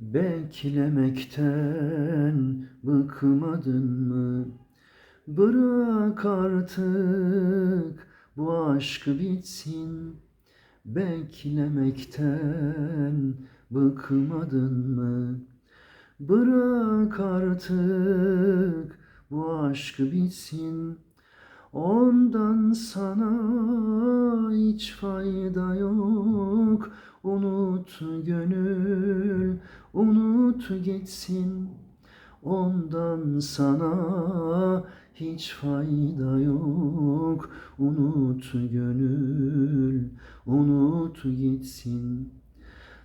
Beklemekten bıkmadın mı? Bırak artık bu aşk bitsin. Beklemekten bıkmadın mı? Bırak artık bu aşk bitsin. Ondan sana hiç fayda yok. Unut gönül, unut gitsin. Ondan sana hiç fayda yok. Unut gönül, unut gitsin.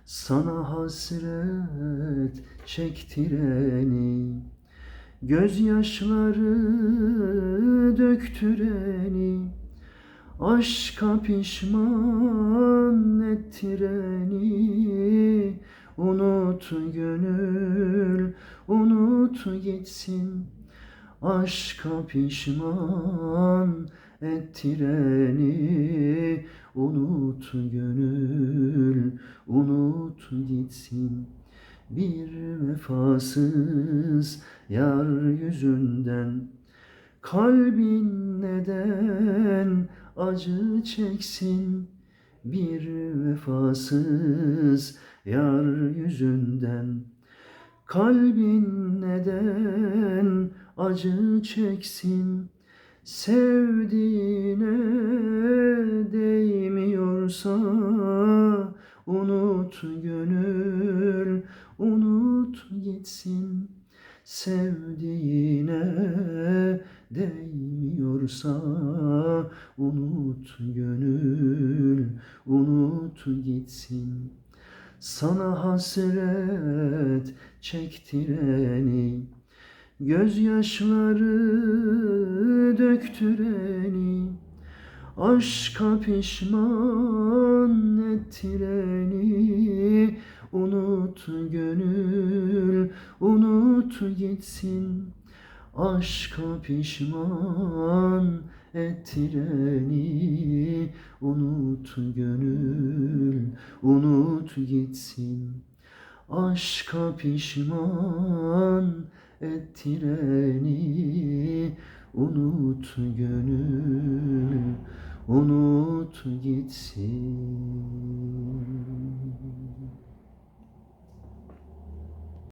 Sana hasret çektireni, gözyaşları döktüreni, aşka pişman ettireni, unut gönül, unut gitsin. Aşka pişman ettireni, unut gönül, unut gitsin. Bir vefasız yar yüzünden Kalbin neden acı çeksin Bir vefasız yar yüzünden. Kalbin neden acı çeksin? Sevdiğine değmiyorsa Unut gönül, unut gitsin. Sevdiğine değmiyorsa Unut gönül, unut gitsin. Sana hasret çektireni Gözyaşları döktüreni Aşka pişman ettireni. Unut gönül, unut gitsin Aşka pişman ettireni. Unut gönül, unut gitsin. Aşka pişman ettireni. Unut gönül, unut gitsin